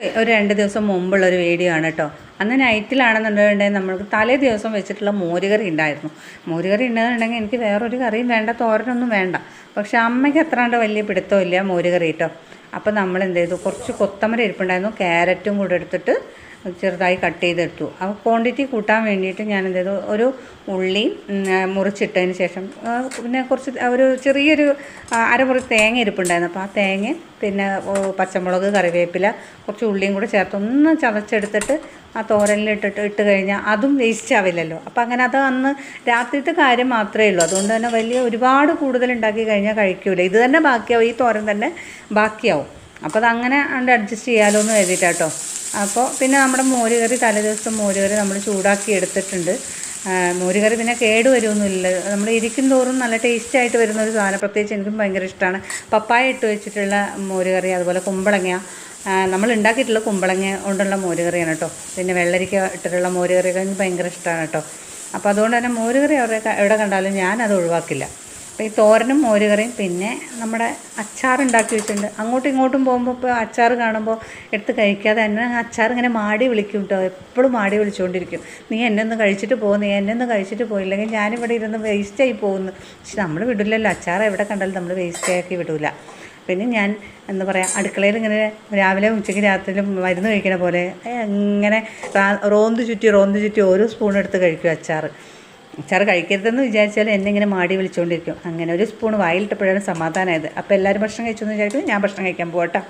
ഒരു രണ്ട് ദിവസം മുമ്പുള്ള ഒരു വീഡിയോ ആണ് കേട്ടോ അന്ന് നൈറ്റിലാണെന്നുണ്ടെങ്കിൽ നമ്മൾക്ക് തലേ ദിവസം വെച്ചിട്ടുള്ള മോരുകറി ഉണ്ടായിരുന്നു മോരുകറി ഉണ്ടെന്നുണ്ടെങ്കിൽ എനിക്ക് വേറൊരു കറിയും വേണ്ട തോരനൊന്നും വേണ്ട. പക്ഷെ അമ്മയ്ക്ക് അത്രാണ്ട് വലിയ പിടുത്തമില്ല മോരുകറി കേട്ടോ അപ്പോൾ നമ്മൾ എന്ത് ചെയ്തു കുറച്ച് കൊത്തമര ഇരിപ്പുണ്ടായിരുന്നു ക്യാരറ്റും കൂടെ എടുത്തിട്ട് ചെറുതായി കട്ട് ചെയ്തെടുത്തു. അപ്പോൾ ക്വാണ്ടിറ്റി കൂട്ടാൻ വേണ്ടിയിട്ട് ഞാൻ എന്ത് ചെയ്തു ഒരു ഉള്ളി മുറിച്ചിട്ടതിന് ശേഷം പിന്നെ കുറച്ച് ഒരു ചെറിയൊരു അര അരമുറി തേങ്ങ ഇരിപ്പുണ്ടായിരുന്നു അപ്പോൾ ആ തേങ്ങ പിന്നെ പച്ചമുളക് കറിവേപ്പില കുറച്ച് ഉള്ളിയും കൂടെ ചേർത്ത് ഒന്ന് ചതച്ചെടുത്തിട്ട് ആ തോരനിലിട്ടിട്ട് ഇട്ട് കഴിഞ്ഞാൽ അതും വേസ്റ്റ് ആവില്ലല്ലോ. അപ്പോൾ അങ്ങനെ അത് അന്ന് രാത്രിത്തെ കാര്യം മാത്രമേ ഉള്ളൂ. അതുകൊണ്ട് തന്നെ വലിയ ഒരുപാട് കൂടുതൽ ഉണ്ടാക്കി കഴിഞ്ഞാൽ കഴിക്കൂല. ഇത് തന്നെ ബാക്കിയാവും. ഈ തോരൻ തന്നെ ബാക്കിയാവും. അപ്പോൾ അതങ്ങനെ അണ്ട് അഡ്ജസ്റ്റ് ചെയ്യാമല്ലോ എന്ന് കരുതിയിട്ടാട്ടോ അപ്പോൾ പിന്നെ നമ്മുടെ മോരുകറി തലേദിവസം മോരുകറി നമ്മൾ ചൂടാക്കി എടുത്തിട്ടുണ്ട്. മോരുകറി പിന്നെ കേട് വരുമൊന്നുമില്ല നമ്മൾ ഇരിക്കും തോറും നല്ല ടേസ്റ്റ് ആയിട്ട് വരുന്ന ഒരു സാധനം. പ്രത്യേകിച്ച് എനിക്കും ഭയങ്കര ഇഷ്ടമാണ് പപ്പായ ഇട്ട് വെച്ചിട്ടുള്ള മോരുകറി അതുപോലെ കുമ്പളങ്ങ നമ്മൾ ഉണ്ടാക്കിയിട്ടുള്ള കുമ്പളങ്ങ കൊണ്ടുള്ള മോരുകറിയാണ് കേട്ടോ. പിന്നെ വെള്ളരിക്ക ഇട്ടിട്ടുള്ള മോരുകറിയൊക്കെ എനിക്ക് ഭയങ്കര ഇഷ്ടമാണ് കേട്ടോ. അപ്പോൾ അതുകൊണ്ട് തന്നെ മോരുകറി അവിടെ എവിടെ കണ്ടാലും ഞാനത് ഒഴിവാക്കില്ല. അപ്പോൾ ഈ തോരനും മോരുകറിയും പിന്നെ നമ്മുടെ അച്ചാർ ഉണ്ടാക്കി വെച്ചിട്ടുണ്ട്. അങ്ങോട്ടും ഇങ്ങോട്ടും പോകുമ്പോൾ ഇപ്പോൾ അച്ചാർ കാണുമ്പോൾ എടുത്ത് കഴിക്കാതെ തന്നെ അച്ചാർ ഇങ്ങനെ മാടി വിളിക്കും കേട്ടോ. എപ്പോഴും മാടി വിളിച്ചുകൊണ്ടിരിക്കും നീ എന്നെ ഒന്ന് കഴിച്ചിട്ട് പോകും നീ എന്നെ ഒന്ന് കഴിച്ചിട്ട് പോയില്ലെങ്കിൽ ഞാനിവിടെ ഇരുന്ന് വേസ്റ്റായി പോകുന്നു. പക്ഷെ നമ്മൾ വിടില്ലല്ലോ. അച്ചാർ എവിടെ കണ്ടാലും നമ്മൾ വേസ്റ്റാക്കി വിടില്ല പിന്നെ ഞാൻ എന്താ പറയുക അടുക്കളയിൽ ഇങ്ങനെ രാവിലെ ഉച്ചയ്ക്ക് രാത്രിയിലും മരുന്ന് കഴിക്കണ പോലെ ഇങ്ങനെ റോന്ത് ചുറ്റി റോന്ത് ചുറ്റി ഓരോ സ്പൂൺ എടുത്ത് കഴിക്കും അച്ചാർ അച്ചാർ കഴിക്കരുതെന്ന് വിചാരിച്ചാൽ എന്നെ ഇങ്ങനെ മാടി വിളിച്ചുകൊണ്ടിരിക്കും അങ്ങനെ ഒരു സ്പൂൺ വായിലിട്ടപ്പോഴാണ് സമാധാനമായത് അപ്പോൾ എല്ലാവരും ഭക്ഷണം കഴിച്ചു എന്ന് വിചാരിക്കും ഞാൻ ഭക്ഷണം കഴിക്കാൻ പോകട്ടോ